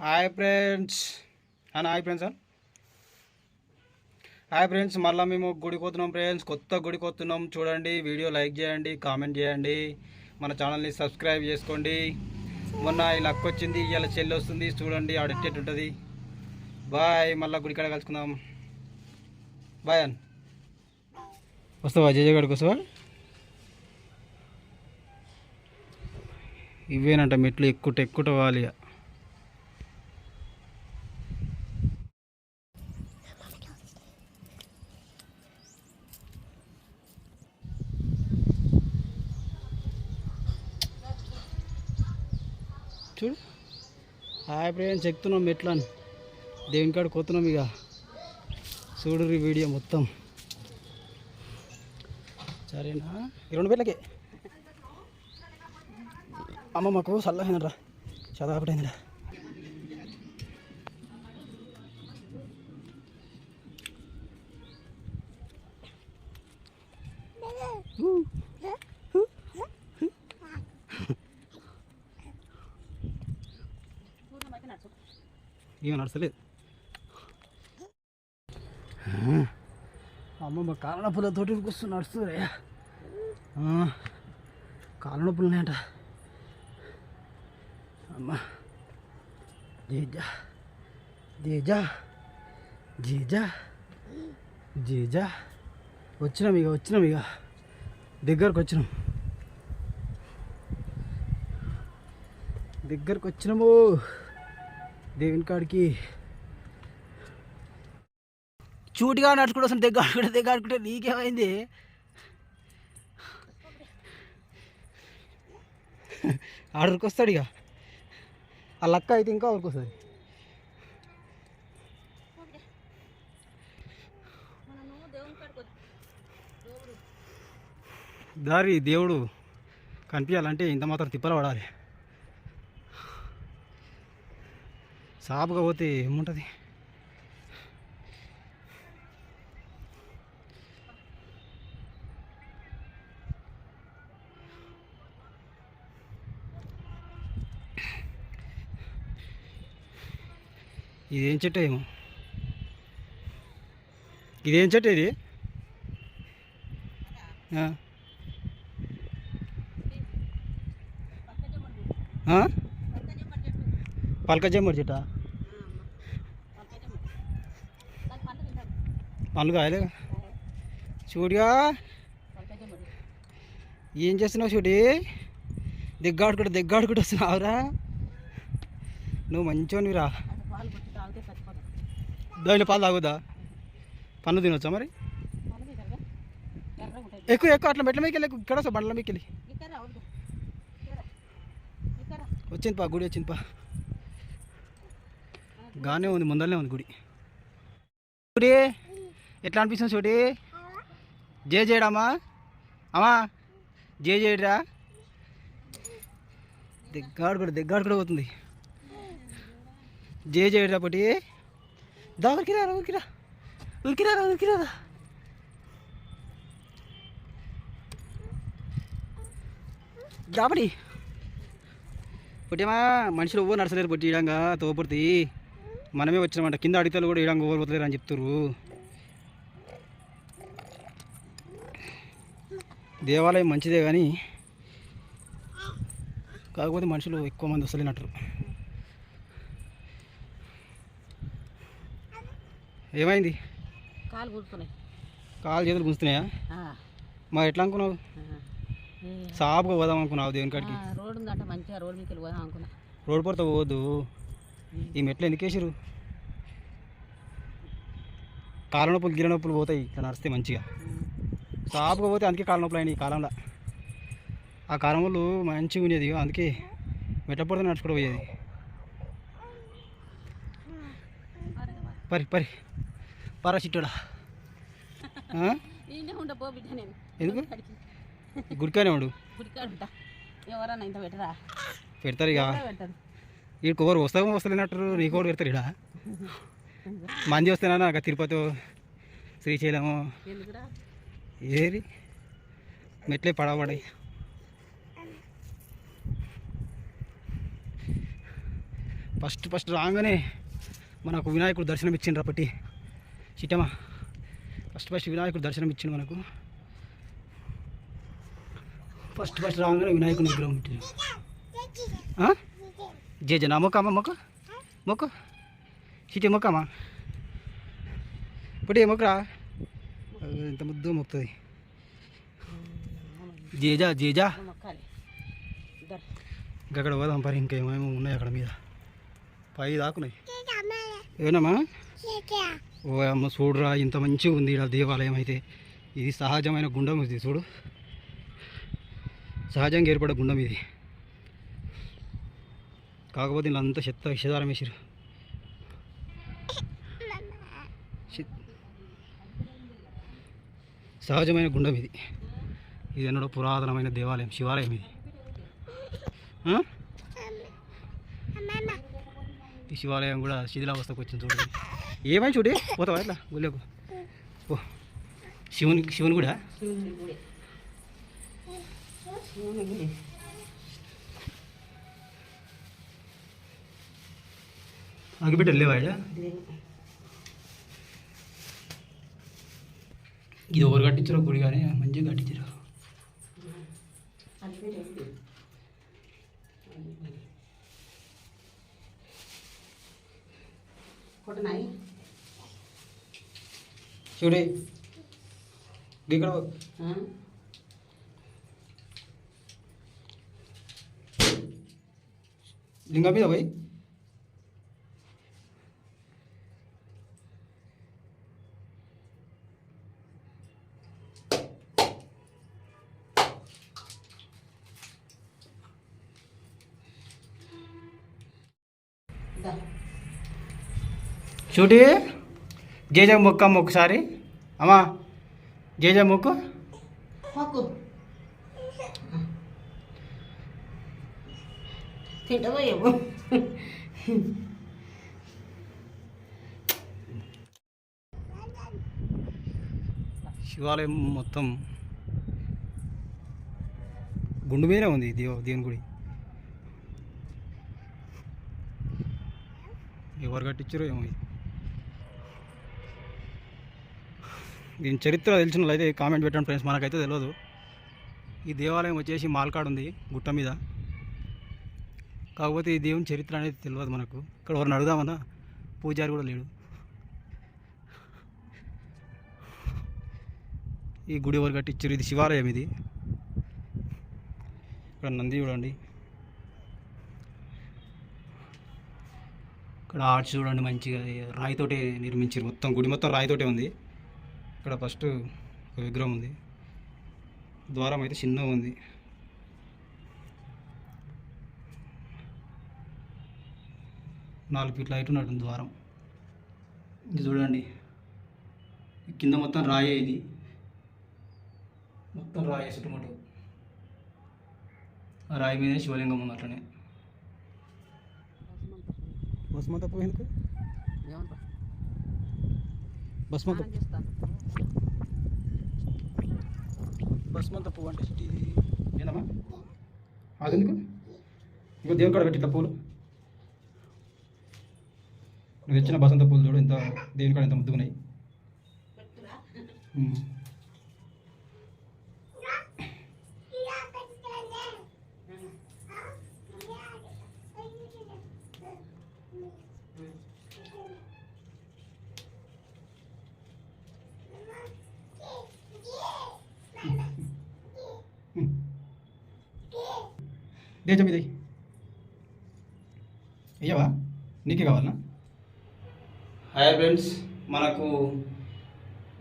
Hi friends. అని hi friends? Sir hi friends మళ్ళీ మేము గుడికి పోతున్నాం ఫ్రెండ్స్. కొత్త గుడికి వస్తున్నాం చూడండి వీడియో లైక్ చేయండి కామెంట్ చేయండి. మన ఛానల్ని సబ్స్క్రైబ్ చేసుకోండి. మొన్న ఇలా అక్క వచ్చింది ఇలా చెల్లి వస్తుంది. చూడండి ఆడెట్టేట్ ఉంటుంది. బాయ్ మళ్ళీ గుడికాడ కలుసుకుందాం. బాయ్ అన్. వస్తావా? జయ గడికి వస్తావా? ఇవేనంట మెట్లు ఎక్కుట ఎక్కుట వాలి. చూడు. హాయ్ ఫ్రెండ్స్ ఎక్కుతున్నాం మెట్లని. దేవుని కాడ కొత్తున్నాం ఇక. చూడు వీడియో మొత్తం. సరేనా? రెండు పేర్లకే అమ్మ మాకు చల్లగా చదవకటైందిరా ఏమో నడచలేదు అమ్మ మా కాళ్ళ నొప్పులతోటి కూర్చొని నడుస్తుంది కాళ్ళ నొప్పులు ఉన్నాయంట అమ్మ. జీజా. జీజా. జీజా. జీజా. వచ్చినాం ఇక వచ్చినాం ఇక. దగ్గరకు వచ్చినాం. దగ్గరకు వచ్చినాము. దేవుని కాడికి. చూటిగా నడుచుకుంటూ వస్తాను దగ్గర ఆడుకుంటే దగ్గర ఆడుకుంటే నీకేమైంది? ఆర్డర్కి వస్తాడు ఇక. ఆ లక్క అయితే ఇంకా వరకు వస్తుంది దారి దేవుడు కనిపించాలంటే ఇంత మాత్రం తిప్పలు పడాలి. సాపుగా పోతే ఏముంటుంది? ఇదేం చెట్టు ఏమో? ఇదేం చెట్టు ఇది? ఆ. ఆ? పలక జమ్మడి చెట్టా? పండ్లు కాయలే. చూడిగా. ఏం చేస్తున్నావు చూడి? దిగ్గాడుకుంటూ దిగ్గాడుకుంటూ వస్తున్నావురా నువ్వు మంచిగా రా. దాని పాలు తాగుదా? పన్ను తినొచ్చా మరి? ఎక్కువ ఎక్కువ అట్లా మెట్ల మీకెళ్ళి ఇక్కడ వస్తా బండ్ల మీకెళ్ళి వచ్చింది పా గుడి వచ్చింది పా గానే ఉంది ముందరనే ఉంది గుడి. గుడి ఎట్లా అనిపిస్తుంది చూడి? జే చేయడమ్మా అమ్మా జే చేయడరా దిగ్గాడు కూడా దిగ్గాడు కూడా పోతుంది. జే చేయడరా పటి దా ఉరికిరా ఉరికిరా ఉరికిరా ఉరికిరా దాపడి పొట్టేమా మనుషులు ఎవ్వరు నడచలేరు పొట్టి ఇడంగా తోపడితే మనమే వచ్చినామంట. కింద అడిగితే కూడా ఇడంగా ఎవరు పోతలేరు అని చెప్తారు దేవాలయం మంచిదే కానీ కాకపోతే మనుషులు ఎక్కువ మంది వస్తలేనట్టు. ఏమైంది? కాలు కూర్చున్నాయి కాలు చేతులు గుంజుతున్నాయా? మరి ఎట్లా అనుకున్నావు? సాపుగా పోదాం అనుకున్నావు దేవుని కాడికి. రోడ్డు ఉందంట మంచిగా రోడ్డు మీకు పోదాం అనుకున్నా. రోడ్ పోవద్దు. ఈ మెట్లు ఎందుకు వేసారు కాళ్ళ నొప్పులు గిర నొప్పులు పోతాయి ఇక్కడ నడిస్తే మంచిగా. సాపుగా పోతే అందుకే కాళ్ళ నొప్పులు అయినాయి ఈ కాలంలో. ఆ కాలం వాళ్ళు మంచిగా ఉండేది. అందుకే మెట్ల పడితే నడుచుకుంటూ పోయేది. పరి పరి. పరా చిట్టోడా. ఎందుకు. గుడికానే ఉండు. పెడతారు? ఇక. ఈ ఎవరు వస్తామో వస్తలేనట్టు నీకు కూడా పెడతారు ఇడ మంది వస్తేనా తిరుపతి శ్రీశైలము. ఏరి మెట్లే పడబడాయి. ఫస్ట్ ఫస్ట్ రాగానే మనకు వినాయకుడు దర్శనం ఇచ్చిండ్రు అప్పటి చిటమా ఫస్ట్ ఫస్ట్ వినాయకుడు దర్శనం ఇచ్చిండు మనకు. ఫస్ట్ ఫస్ట్ రాగానే వినాయకుడు విగ్రహం పెట్టిండు జే జనా మొక్కమ్మా మొక్క మొక్క చిట్టి మొక్కమ్మా ఇప్పటి మొక్కరా ఇంత ముద్దు మొక్కుతుంది. Jeja Jeja. మొక్కాలి. ఇద్దరు. ఇంకా అక్కడ పోదాం పరి ఇంకేమేమో ఉన్నాయి అక్కడ మీద. పై దాకున్నాయి. ఏనమ్మా ఓ అమ్మ చూడురా ఇంత మంచిగా ఉంది ఇక్కడ దేవాలయం అయితే. ఇది సహజమైన గుండం ఇది చూడు. సహజంగా ఏర్పడే గుండం ఇది. కాకపోతే ఇలా అంతా చెత్త విషదారం వేసారు సహజమైన గుండం ఇది. ఇది ఎన్నడో పురాతనమైన దేవాలయం శివాలయం ఇది. ఈ శివాలయం కూడా శిథిలావస్థకు వచ్చింది చూడండి ఏమై చూడి? పోతావా ఇట్లా గుళ్ళకు ఓ శివుని శివుని కూడా అగిపెట్టి వెళ్ళేవా ఈడ? ఇది ఎవరు కట్టించారో గుడి కానీ మంచిగా కట్టించారు కొట్టనాయి చూడే ఇక్కడ చూటి? జేజ మొక్కమ్మ ఒకసారి. అమ్మా జేజ మొక్కు. మొక్కు. శివాలయం మొత్తం గుండు మీదనే ఉంది దేవ దేవుని గుడి. ఎవరు కట్టించారో ఏమో ఇది. దీని చరిత్ర తెలిసిన వాళ్ళు అయితే కామెంట్ పెట్టండి ఫ్రెండ్స్ మనకైతే తెలియదు ఈ దేవాలయం వచ్చేసి మాల్కాడు ఉంది గుట్ట మీద. కాకపోతే ఈ దేవుని చరిత్ర అనేది తెలియదు మనకు. ఇక్కడ ఎవరిని అడుగుదామన్నా? పూజారి కూడా లేడు. ఈ గుడి ఎవరు కట్టించారు? ఇది శివాలయం ఇది. ఇక్కడ నంది చూడండి. ఇక్కడ ఆర్ట్స్ చూడండి మంచిగా రాయితోటే నిర్మించారు మొత్తం గుడి మొత్తం రాయితోటే ఉంది. ఇక్కడ ఫస్ట్ ఒక విగ్రహం ఉంది. ద్వారం అయితే చిన్నగా ఉంది. నాలుగు ఫీట్ల హైట్ ఉన్నట్టు ద్వారం. ఇది చూడండి. కింద మొత్తం రాయే ఇది. మొత్తం రాయే చుట్టుముట్టు. రాయి మీద శివలింగం ఉంది అట్లనే. బస్మంత పువ్వు ఎందుకు? ఏమనుకో బస్మంత స్నానం చేస్తాను. బస్మంత పువ్వు అంటే ఇది ఏందమ్మా అదెందుకు ఇంకో దేవుని కాడ పెట్టి ఇట్లా పూలు. నువ్వు తెచ్చిన బసంత పూలు చూడు ఎంత దేవుని కాడ ఎంత ముద్దుగున్నాయి. ఉమ్. ఇది. అయ్యవా నీకే కావాలనా? హాయ్ ఫ్రెండ్స్ మనకు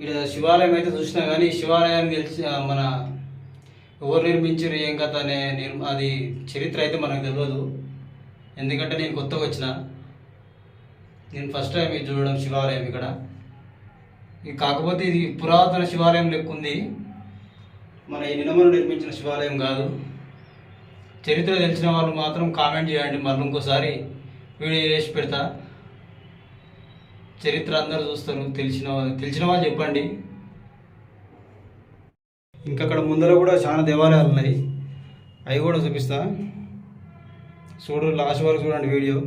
ఇక్కడ శివాలయం అయితే చూసినా కానీ శివాలయం తెలిసి మన ఎవరు నిర్మించారు ఏం కథ అనే నిర్మ అది చరిత్ర అయితే మనకు తెలియదు ఎందుకంటే నేను కొత్తగా వచ్చిన. నేను ఫస్ట్ టైం ఇది చూడడం శివాలయం ఇక్కడ. ఇది కాకపోతే ఇది పురాతన శివాలయం లెక్క ఉంది. మన ఈ నిర్మించిన శివాలయం కాదు. చరిత్ర తెలిసిన వాళ్ళు మాత్రం కామెంట్ చేయండి. మళ్ళీ ఇంకోసారి వీడియో చేసి పెడతా. చరిత్ర అందరు చూస్తారు. తెలిసిన తెలిసిన వాళ్ళు చెప్పండి. ఇంకా అక్కడ ముందర కూడా చాలా దేవాలయాలు ఉన్నాయి. అవి కూడా చూపిస్తా. చూడు లాస్ట్ వరకు చూడండి వీడియో.